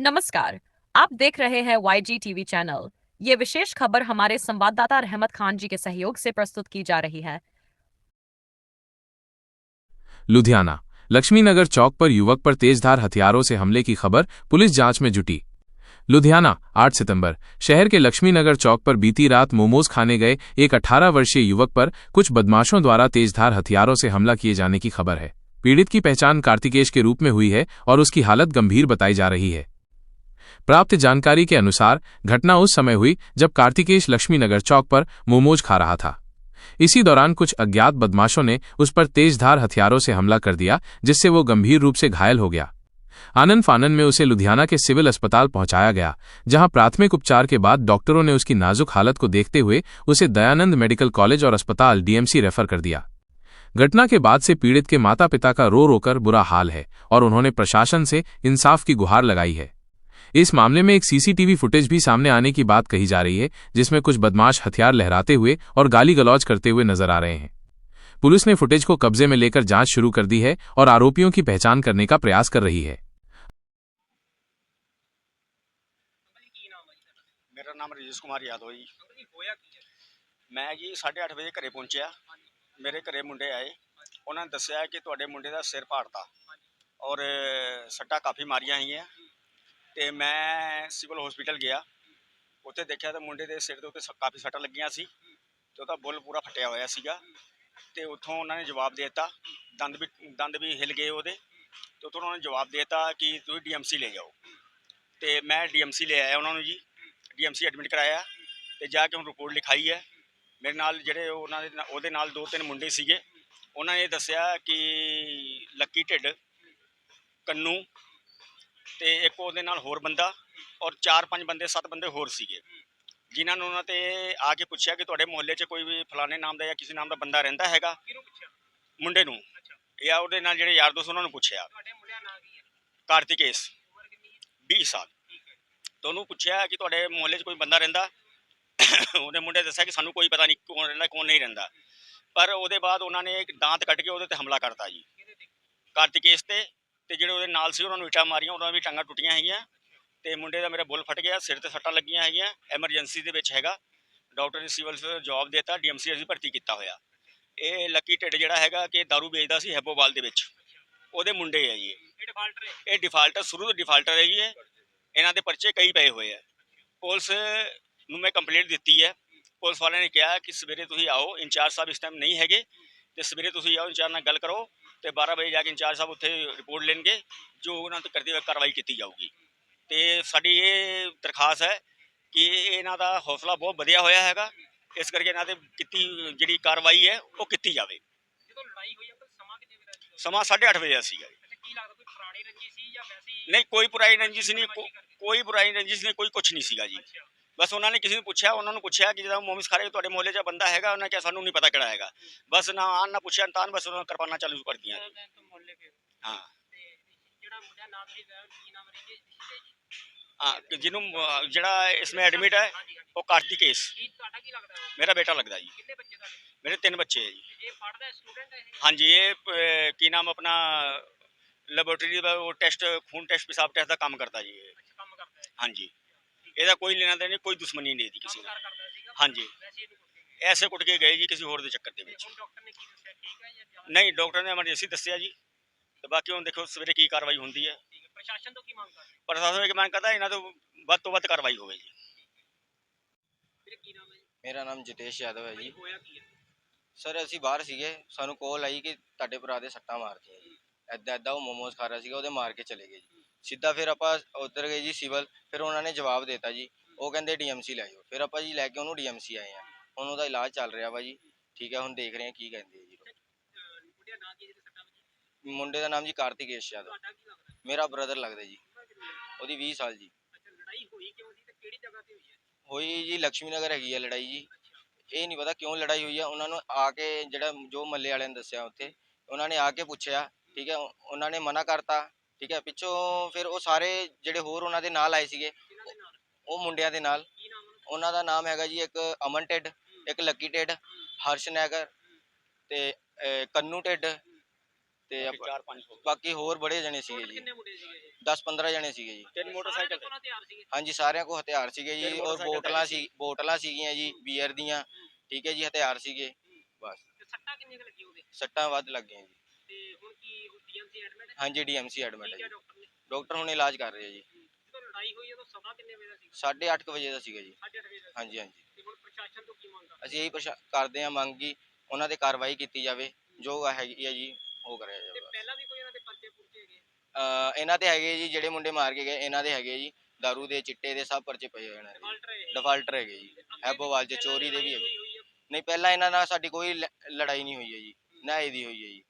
नमस्कार, आप देख रहे हैं वाई जी टीवी चैनल ये विशेष खबर हमारे संवाददाता रहमत खान जी के सहयोग से प्रस्तुत की जा रही है। लुधियाना, लक्ष्मीनगर चौक पर युवक पर तेजधार हथियारों से हमले की खबर पुलिस जाँच में जुटी। लुधियाना 8 सितंबर, शहर के लक्ष्मीनगर चौक पर बीती रात मोमोज खाने गए एक 18 वर्षीय युवक पर कुछ बदमाशों द्वारा तेजधार हथियारों से हमला किए जाने की खबर है। पीड़ित की पहचान कार्तिकेश के रूप में हुई है और उसकी हालत गंभीर बताई जा रही है। प्राप्त जानकारी के अनुसार, घटना उस समय हुई जब कार्तिकेश लक्ष्मीनगर चौक पर मोमोज खा रहा था। इसी दौरान कुछ अज्ञात बदमाशों ने उस पर तेजधार हथियारों से हमला कर दिया, जिससे वो गंभीर रूप से घायल हो गया। आनंद फानन में उसे लुधियाना के सिविल अस्पताल पहुँचाया गया, जहाँ प्राथमिक उपचार के बाद डॉक्टरों ने उसकी नाजुक हालत को देखते हुए उसे दयानंद मेडिकल कॉलेज और अस्पताल डीएमसी रेफर कर दिया। घटना के बाद से पीड़ित के माता पिता का रो रोकर बुरा हाल है और उन्होंने प्रशासन से इंसाफ की गुहार लगाई है। इस मामले में एक सीसीटीवी फुटेज भी सामने आने की बात कही जा रही है, जिसमें कुछ बदमाश हथियार लहराते हुए और गाली गलौज करते हुए नज़र आ रहे हैं। पुलिस ने फुटेज को कब्जे में लेकर जाँच शुरू कर दी है और आरोपियों की पहचान करने का प्रयास कर रही है। मेरा नाम राजेश कुमार यादव जी। मैं जी साढ़े अठ बजे घर पहुंचया। मेरे घर मुंडे आए। उन्होंने दसिया कि थोड़े मुंडे का सिर पाड़ता और सट्टा काफ़ी मारिया आई हैं ਤੇ ਮੈਂ ਸਿਵਲ ਹਸਪੀਟਲ ਗਿਆ। ਉੱਥੇ ਦੇਖਿਆ ਤਾਂ ਮੁੰਡੇ ਦੇ ਸਿਰ ਦੇ ਉੱਤੇ ਸ- ਕਾਫੀ ਸੱਟਾਂ ਲੱਗੀਆਂ ਸੀ ਤੇ ਉਹਦਾ ਬੁੱਲ ਪੂਰਾ ਫਟਿਆ ਹੋਇਆ ਸੀਗਾ ਤੇ ਉੱਥੋਂ ਉਹਨਾਂ ਨੇ ਜਵਾਬ ਦੇ ਦਿੱਤਾ। ਦੰਦ ਵੀ ਦੰਦ ਵੀ ਹਿੱਲ ਗਏ ਉਹਦੇ ਤੇ ਉੱਥੋਂ ਉਹਨਾਂ ਨੇ ਜਵਾਬ ਦੇ ਦਿੱਤਾ ਕਿ ਤੁਸੀਂ ਡੀਐਮਸੀ ਲੈ ਜਾਓ। ਤੇ ਮੈਂ ਡੀਐਮਸੀ ਲੈ ਆਇਆ ਉਹਨਾਂ ਨੂੰ ਜੀ। ਡੀਐਮਸੀ ਐਡਮਿਟ ਕਰਾਇਆ ਤੇ ਜਾ ਕੇ ਹੁਣ ਰਿਪੋਰਟ ਲਿਖਾਈ ਹੈ। ਮੇਰੇ ਨਾਲ ਜਿਹੜੇ ਉਹਨਾਂ ਦੇ ਨਾਲ- ਉਹਦੇ ਨਾਲ ਦੋ ਤਿੰਨ ਮੁੰਡੇ ਸੀਗੇ। ਉਹਨਾਂ ਨੇ ਦੱਸਿਆ ਕਿ ਲੱਕੀ ਢਿੱਡ, ਕੰਨੂ ਤੇ ਇੱਕ ਉਹਦੇ ਨਾਲ ਹੋਰ ਬੰਦਾ ਔਰ ਚਾਰ ਪੰਜ ਬੰਦੇ ਸੱਤ ਬੰਦੇ ਹੋਰ ਸੀਗੇ। ਜਿਨ੍ਹਾਂ ਨੂੰ ਉਹਨਾਂ ਤੇ ਆ ਕੇ ਪੁੱਛਿਆ ਕਿ ਤੁਹਾਡੇ ਮੁਹੱਲੇ 'ਚ ਕੋਈ ਵੀ ਫਲਾਣੇ ਨਾਮ ਦਾ ਜਾਂ ਕਿਸੇ ਨਾਮ ਦਾ ਬੰਦਾ ਰਹਿੰਦਾ ਹੈਗਾ? ਮੁੰਡੇ ਨੂੰ। ਜਾਂ ਉਹਦੇ ਨਾਲ ਜਿਹੜੇ ਯਾਰ ਦੋਸਤ ਉਹਨਾਂ ਨੂੰ ਪੁੱਛਿਆ। ਤੁਹਾਡੇ ਮੁੰਡਿਆਂ ਨਾਂ ਕੀ ਹੈ? ਕਾਰਤਿਕੇਸ ਉਮਰ ਕਿੰਨੀ ਹੈ? 20 ਸਾਲ। ਠੀਕ ਹੈ। ਤਾਂ ਉਹਨੂੰ ਪੁੱਛਿਆ ਕਿ ਤੁਹਾਡੇ ਮੁਹੱਲੇ 'ਚ ਕੋਈ ਬੰਦਾ ਰਹਿੰਦਾ? ਉਹਦੇ ਮੁੰਡੇ ਦੱਸਿਆ ਕਿ ਸਾਨੂੰ ਕੋਈ ਪਤਾ ਨਹੀਂ ਕੌਣ ਰਹਿੰਦਾ ਕੌਣ ਨਹੀਂ ਰਹਿੰਦਾ। ਪਰ ਉਹਦੇ ਬਾਅਦ ਉਹਨਾਂ ਨੇ ਇੱਕ ਦਾੰਤ ਕੱਢ ਕੇ ਉਹਦੇ ਤੇ ਹਮਲਾ ਕਰਤਾ ਜੀ। ਤੇ? ਕਾਰਤਿਕੇਸ ਤੇ ਤੇ ਜਿਹੜੇ ਉਹਦੇ ਨਾਲ ਸੀ ਉਹਨਾਂ ਨੂੰ ਇੱਟਾਂ ਮਾਰੀਆਂ ਉਹਨਾਂ ਦੀ ਟਾਂਗਾਂ ਟੁੱਟੀਆਂ ਹੈਗੀਆਂ। ਤੇ ਮੁੰਡੇ ਦਾ ਮੇਰਾ ਬੁੱਲ ਫਟ ਗਿਆ ਸਿਰ ਤੇ ਸੱਟਾਂ ਲੱਗੀਆਂ ਹੈਗੀਆਂ ਐਮਰਜੈਂਸੀ ਦੇ ਵਿੱਚ ਹੈਗਾ। ਡਾਕਟਰ ਨੇ ਸਿਵਲ ਚ ਜਵਾਬ ਦਿੱਤਾ ਡੀਐਮਸੀ ਅਸੀਂ ਭਰਤੀ ਕੀਤਾ ਹੋਇਆ। ਇਹ ਲੱਕੀ ਢਿੱਡ ਜਿਹੜਾ ਹੈਗਾ ਕਿ दारू ਵੇਚਦਾ ਸੀ ਹੈਬੋਵਾਲ ਦੇ ਵਿੱਚ। ਉਹਦੇ ਮੁੰਡੇ ਹੈ ਜੀ ਇਹ। ਇਹ ਡਿਫਾਲਟਰ ਹੈ। ਇਹ ਡਿਫਾਲਟਰ ਸ਼ੁਰੂ ਤੋਂ ਡਿਫਾਲਟਰ ਹੈ ਜੀ ਇਹ। ਇਹਨਾਂ ਦੇ ਪਰਚੇ ਕਈ ਪਏ ਹੋਏ ਆ। ਪੁਲਿਸ ਨੂੰ ਮੈਂ ਕੰਪਲੇਂਟ ਦਿੱਤੀ ਹੈ। ਪੁਲਿਸ ਵਾਲਿਆਂ ਨੇ ਕਿਹਾ ਕਿ ਸਵੇਰੇ ਤੁਸੀਂ ਆਓ ਇੰਚਾਰਜ ਸਾਹਿਬ ਇਸ ਟਾਈਮ ਨਹੀਂ ਹੈਗੇ। ਤੇ ਸਵੇਰੇ ਤੁਸੀਂ ਆਓ ਇੰਚਾਰਜ ਨਾਲ ਗੱਲ ਕਰੋ ਤੇ 12 ਵਜੇ ਜਾ ਕੇ ਇੰਚਾਰਜ ਸਾਹਿਬ ਉੱਥੇ ਰਿਪੋਰਟ ਲੈਣਗੇ ਜੋ ਉਹਨਾਂ ਤੇ ਕਰਦੇ ਹੋਏ ਕਾਰਵਾਈ ਕੀਤੀ ਜਾਊਗੀ। ਤੇ ਸਾਡੀ ਇਹ ਦਰਖਾਸਤ ਹੈ ਕਿ ਇਹਨਾਂ ਦਾ ਹੌਸਲਾ ਬਹੁਤ ਵਧਿਆ ਹੋਇਆ ਹੈਗਾ ਇਸ ਕਰਕੇ ਇਹਨਾਂ ਤੇ ਕੀਤੀ ਜਿਹੜੀ ਕਾਰਵਾਈ ਹੈ ਉਹ ਕੀਤੀ ਜਾਵੇ। ਜਦੋਂ ਲੜਾਈ ਹੋਈ ਅੰਕਲ ਸਮਾਂ ਕਿੰਨੇ ਵਜੇ ਦਾ ਸੀ? ਸਮਾਂ 8:30 ਵਜੇ ਦਾ ਸੀਗਾ ਕੀ ਲੱਗਦਾ ਕੋਈ ਪੁਰਾਣੀ ਰੰਜੀ ਸੀ ਜਾਂ ਵੈਸੀ ਨਹੀਂ ਕੋਈ ਪੁਰਾਣੀ ਰੰਜਿਸ਼ ਨਹੀਂ ਕੋਈ ਪੁਰਾਣੀ ਰੰਜਿਸ਼ ਨਹੀਂ ਕੋਈ ਕੁਝ ਨਹੀਂ ਸੀਗਾ ਜੀ। ਬਸ ਉਹਨਾਂ ਨੇ ਕਿਸੇ ਨੂੰ ਪੁੱਛਿਆ ਉਹਨਾਂ ਨੂੰ ਪੁੱਛਿਆ ਕਿ ਜਦੋਂ ਮੋਮਿਸ ਖਾਰੇ ਤੁਹਾਡੇ ਮੁਹੱਲੇ 'ਚ ਬੰਦਾ ਹੈਗਾ ਉਹਨਾਂ ਕਿਹਾ ਸਾਨੂੰ ਨਹੀਂ ਪਤਾ ਕਿਹੜਾ ਹੈਗਾ ਬਸ ਨਾ ਆਨ ਨਾ ਪੁੱਛਿਆ ਤਾਂ ਬਸ ਉਹਨਾਂ ਕਿਰਪਾਨਾਂ ਚਾਲੂ ਕਰ ਦਿੱਤੀਆਂ ਤੋਂ ਮੁਹੱਲੇ ਕੇ ਹਾਂ ਤੇ ਜਿਹੜਾ ਮੁੰਡਾ ਨਾਮ ਸੀ ਵੈਰ ਕੀ ਨਾਮ ਰਹੀ ਜੀ ਹਾਂ ਕਿ ਜਿਹਨੂੰ ਅਹ, ਜਿਹੜਾ ਇਸਮੇ ਐਡਮਿਟ ਹੈ ਉਹ ਕਾਰਤਿਕੇਸ ਕੀ ਤੁਹਾਡਾ ਕੀ ਲੱਗਦਾ ਹੈ ਮੇਰਾ ਬੇਟਾ ਲੱਗਦਾ ਜੀ ਕਿੰਨੇ ਬੱਚੇ ਤੁਹਾਡੇ ਮੇਰੇ ਤਿੰਨ ਬੱਚੇ ਹੈ ਜੀ ਇਹ ਪੜਦਾ ਸਟੂਡੈਂਟ ਹੈ ਇਹ ਹਾਂਜੀ ਇਹ ਅਹ, ਕੀ ਨਾਮ ਆਪਣਾ ਲੈਬੋਰੇਟਰੀ ਦਾ ਉਹ ਟੈਸਟ ਖੂਨ ਟੈਸਟ ਪਿਸ਼ਾਬ ਟੈਸਟ ਦਾ ਕੰਮ ਕਰਦਾ ਜੀ ਇਹ। ਅੱਛਾ ਕੰਮ ਕਰਦਾ ਹੈ ਹਾਂਜੀ ਇਹਦਾ ਕੋਈ ਲੈਣਾ ਦੇਣਾ ਨਹੀਂ ਕੋਈ ਦੁਸ਼ਮਣੀ ਨਹੀਂ ਇਹਦੀ ਕਿਸੇ ਨਾਲ ਕਰਦਾ ਹਾਂਜੀ। ਐਸੇ ਕੁੱਟ ਕੇ ਗਏ ਜੀ ਕਿਸੇ ਹੋਰ ਦੇ ਚੱਕਰ ਦੇ ਵਿੱਚ। ਹੁਣ ਡਾਕਟਰ ਨੇ ਕੀ ਦੱਸਿਆ ਠੀਕ ਹੈ ਜਾਂ ਜ਼ਿਆਦਾ ਨਹੀਂ ਡਾਕਟਰ ਨੇ ਐਮਰਜੈਂਸੀ ਦੱਸਿਆ ਜੀ। ਤੇ ਬਾਕੀ ਹੁਣ ਦੇਖੋ ਸਵੇਰੇ ਕੀ ਕਾਰਵਾਈ ਹੁੰਦੀ ਹੈ। ਪ੍ਰਸ਼ਾਸਨ ਤੋਂ ਕੀ ਮੰਗ ਕਰ ਰਹੇ ਹੋ? ਪ੍ਰਸ਼ਾਸਨ ਇੱਕ ਮੰਗ ਕਰਦਾ ਇਹਨਾਂ ਤੋਂ ਵੱਧ ਤੋਂ ਵੱਧ ਕਾਰਵਾਈ ਹੋਵੇ ਜੀ। ਵੀਰੇ ਕੀ ਨਾਮ ਹੈ ਜੀ? ਮੇਰਾ ਨਾਮ ਜਿਤੇਸ਼ ਯਾਦਵ ਹੈ ਜੀ। ਸਰ ਅਸੀਂ ਬਾਹਰ ਸੀਗੇ। ਸਾਨੂੰ ਕਾਲ ਆਈ ਕਿ ਤੁਹਾਡੇ ਭਰਾ ਦੇ ਸੱਟਾਂ ਮਾਰਤੀਆਂ ਜੀ। ਐਦਾਂ ਐਦਾਂ ਉਹ ਮੋਮੋਸ ਖਾ ਰਿਹਾ ਸੀਗਾ ਉਹਦੇ ਮਾਰ ਕੇ ਚਲੇ ਗਏ ਜੀ। ਸਿੱਧਾ ਫਿਰ ਆਪਾਂ ਉੱਧਰ ਗਏ ਜੀ ਸਿਵਲ, ਫਿਰ ਉਹਨਾਂ ਨੇ ਜਵਾਬ ਦਿੱਤਾ ਜੀ। ਉਹ ਕਹਿੰਦੇ ਡੀਐਮਸੀ ਲੈ ਜਾਓ। ਫਿਰ ਆਪਾਂ ਜੀ ਲੈ ਕੇ ਉਹਨੂੰ ਡੀਐਮਸੀ ਆਏ ਆ ਹੁਣ ਉਹਦਾ ਇਲਾਜ ਚੱਲ ਰਿਹਾ ਵਾ ਜੀ। ਠੀਕ ਹੈ, ਹੁਣ ਦੇਖ ਰਹੇ ਹਾਂ ਕੀ ਕਹਿੰਦੇ ਆ ਜੀ ਮੁੰਡੇ ਦਾ ਨਾਮ ਜੀ ਕਾਰਤਿਕੇਸ਼ ਯਾਦਵ। ਮੇਰਾ ਬ੍ਰਦਰ ਲੱਗਦਾ ਜੀ। ਉਹਦੀ 20 ਸਾਲ ਜੀ। ਹੋਈ ਜੀ ਲక్ష్ਮੀ ਨਗਰ ਹੈਗੀ ਆ ਲੜਾਈ ਜੀ। ਇਹ ਨਹੀਂ ਪਤਾ ਕਿਉਂ ਲੜਾਈ ਹੋਈ ਆ। ਉਹਨਾਂ ਨੂੰ ਆ ਕੇ ਜਿਹੜਾ ਜੋ ਮੱਲੇ ਵਾਲਿਆਂ ਨੇ ਦੱਸਿਆ ਉੱਥੇ, ਉਹਨਾਂ ਨੇ ਆ ਕੇ ਪੁੱਛਿਆ। ਠੀਕ ਹੈ ਉਹਨਾਂ ਨੇ ਮਨਾ ਕਰਤਾ। ਠੀਕ ਹੈ ਪਿੱਛੋਂ ਫਿਰ ਉਹ ਸਾਰੇ ਜਿਹੜੇ ਹੋਰ ਉਹਨਾਂ ਦੇ ਨਾਲ ਆਏ ਸੀਗੇ ਉਹ ਮੁੰਡਿਆਂ ਦੇ ਨਾਲ। ਉਹਨਾਂ ਦਾ? ਨਾਮ ਹੈਗਾ ਜੀ ਇੱਕ ਅਮਨ ਟਿੱਡ ਇੱਕ ਲੱਕੀ ਟਿੱਡ ਹਰਸ਼ ਨੈਗਰ ਤੇ ਅਹ, ਕੰਨੂ ਟਿੱਡ ਤੇ ਬਾਕੀ ਆਪਾਂ- ਚਾਰ ਪੰਜ ਹੋ ਗਏ ਬਾਕੀ ਹੋਰ ਬੜੇ ਜਣੇ ਸੀਗੇ ਜੀ। ਕਿੰਨੇ ਮੁੰਡੇ ਸੀਗੇ ਇਹ 10 15 ਜਣੇ ਸੀਗੇ ਜੀ। ਤਿੰਨ ਮੋਟਰਸਾਈਕਲ ਸੀਗੇ। ਹਾਂਜੀ ਸਾਰਿਆਂ ਕੋਲ ਹਥਿਆਰ ਸੀਗੇ ਜੀ ਔਰ ਮੋਟਰਸਾਈਕਲ ਬੋਟਲਾਂ ਸੀ। ਬੋਟਲਾਂ ਸੀਗੀਆਂ ਜੀ ਬੀਅਰ ਦੀਆਂ। ਠੀਕ ਹੈ ਜੀ ਹਥਿਆਰ ਸੀਗੇ ਬਸ। ਤੇ ਸੱਟਾਂ ਕਿੰਨੀਆਂ ਕੁ ਲੱਗੀਆਂ ਉਹਦੇ? ਸੱਟਾਂ ਵੱਧ ਲੱਗੀਆਂ ਜੀ। ਹਾਂਜੀ ਡੀਐਮਸੀ ਐਡਮਿਟ ਹੈ ਜੀ। ਡਾਕਟਰ ਹੁਣ ਇਲਾਜ ਕਰ ਰਹੇ ਆ ਜੀ ਜਦੋਂ ਲੜਾਈ ਹੋਈ ਉਦੋਂ ਸਮਾਂ ਕਿੰਨੇ ਵਜੇ ਦਾ ਸੀ 8:30 ਵਜੇ ਦਾ ਸੀਗਾ ਜੀ। 8:30 ਵਜੇ ਦਾ ਹਾਂਜੀ ਹਾਂਜੀ। ਤੇ ਹੁਣ ਪ੍ਰਸ਼ਾਸਨ ਤੋਂ ਕੀ ਮੰਗਾ ਅਸੀਂ ਇਹੀ ਪ੍ਰਸ਼ਾ- ਕਰਦੇ ਹਾਂ ਮੰਗ ਕਿ ਉਹਨਾਂ ਤੇ ਕਾਰਵਾਈ ਕੀਤੀ ਜਾਵੇ। ਜੋ ਹੈਗੀ ਹੈ ਜੀ ਉਹ ਕਰਿਆ ਤੇ ਜਾਵੇ ਪਹਿਲਾਂ ਵੀ ਕੋਈ ਇਹਨਾਂ ਦੇ ਪਰਚੇ ਪੁਰਚੇ ਹੈਗੇ ਅਹ ਇਹਨਾਂ ਤੇ ਹੈਗੇ ਜੀ ਜਿਹੜੇ ਮੁੰਡੇ ਮਾਰ ਕੇ ਗਏ ਇਹਨਾਂ ਦੇ ਹੈਗੇ ਜੀ। ਦਾਰੂ ਦੇ ਚਿੱਟੇ ਦੇ ਸਭ ਪਰਚੇ ਪਏ ਹੋਏ ਇਹਨਾਂ ਦੇ। ਡਿਫਾਲਟਰ ਹੈ ਡਿਫਾਲਟਰ ਹੈਗੇ ਜੀ। ਹੈਬੋਵਾਲ ਚ ਚੋਰੀ ਦੇ ਵੀ ਹੈਗੇ। ਨਹੀਂ ਪਹਿਲਾਂ ਇਹਨਾਂ ਨਾਲ ਸਾਡੀ ਕੋਈ ਲ- ਲੜਾਈ ਨਹੀਂ ਹੋਈ ਹੈ ਜੀ। ਨਾ ਇਹਦੀ ਹੋਈ ਹੈ ਜੀ।